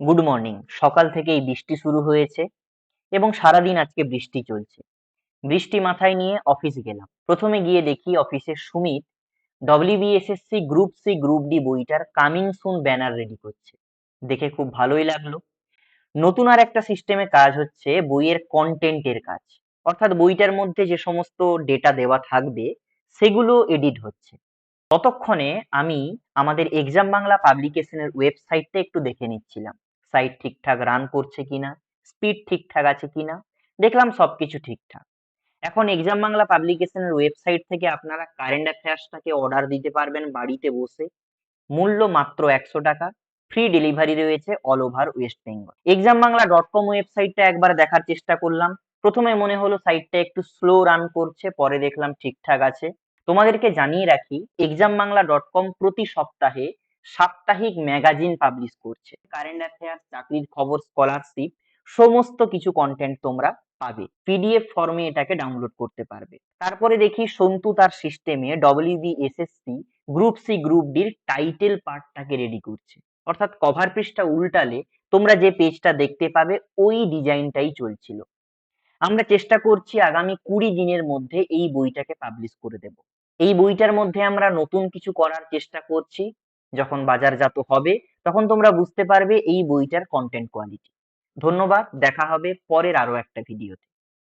Good morning সকাল থেকেই বৃষ্টি শুরু হয়েছে এবং সারাদিন আজকে বৃষ্টি চলছে। বৃষ্টি মাথায় নিয়ে অফিস গেলাম। প্রথমে গিয়ে দেখি অফিসে Sumit WBSSC group C group D বইটার কামিং সুন ব্যানার রেডি করছে। দেখে খুব ভালোই লাগল। নতুন আর একটা সিস্টেমে কাজ হচ্ছে বইয়ের কন্টেন্টের কাজ। অর্থাৎ বইটার মধ্যে যে সমস্ত ডেটা দেওয়া থাকবে, সেগুলো এডিট হচ্ছে। ততক্ষণে আমি আমাদের এক্সাম বাংলা পাবলিকেশনের ওয়েবসাইটটা একটু দেখে নিচ্ছিলাম। সাইট ঠিকঠাক রান করছে কিনা স্পিড ঠিকঠাক আছে কিনা, দেখলাম সবকিছু ঠিকঠাক। এখন এক্সাম বাংলা পাবলিকেশনের ওয়েবসাইট থেকে আপনারা কারেন্ট অ্যাফেয়ার্সটাকে অর্ডার দিতে পারবেন বাড়িতে বসে। মূল্য মাত্র একশো টাকা ফ্রি ডেলিভারি রয়েছে all over West Bengal exam Bangla dot com ওয়েবসাইটটা একবার দেখার চেষ্টা করলাম। প্রথমে মনে হলো সাইটটা একটু স্লো রান করছে, পরে দেখলাম ঠিকঠাক আছে। তোমাদেরকে জানিয়ে রাখি এক্সাম বাংলা ডট কম প্রতি সপ্তাহে সাপ্তাহিক ম্যাগাজিন পাবলিশ করছে। কারেন্ট অ্যাফেয়ার্স চাকরির খবর স্কলারশিপ সমস্ত কিছু কন্টেন্ট তোমরা পাবে। পিডিএফ ফর্মে এটাকে ডাউনলোড করতে পারবে। তারপরে দেখি সন্তু তার সিস্টেমে ডব্লিউবিএসএসসি গ্রুপ সি গ্রুপ ডির টাইটেল পার্টটাকে রেডি করছে। অর্থাৎ কভার পেজটা উল্টালে তোমরা যে পেজটা দেখতে পাবে ওই ডিজাইনটাই চলছিল। আমরা চেষ্টা করছি আগামী কুড়ি দিনের মধ্যে এই বইটাকে পাবলিশ করে দেব। এই বইটার মধ্যে আমরা নতুন কিছু করার চেষ্টা করছি। যখন বাজারজাত হবে, তখন তোমরা বুঝতে পারবে এই বইটার কন্টেন্ট কোয়ালিটি ধন্যবাদ, দেখা হবে পরের আরও একটা ভিডিওতে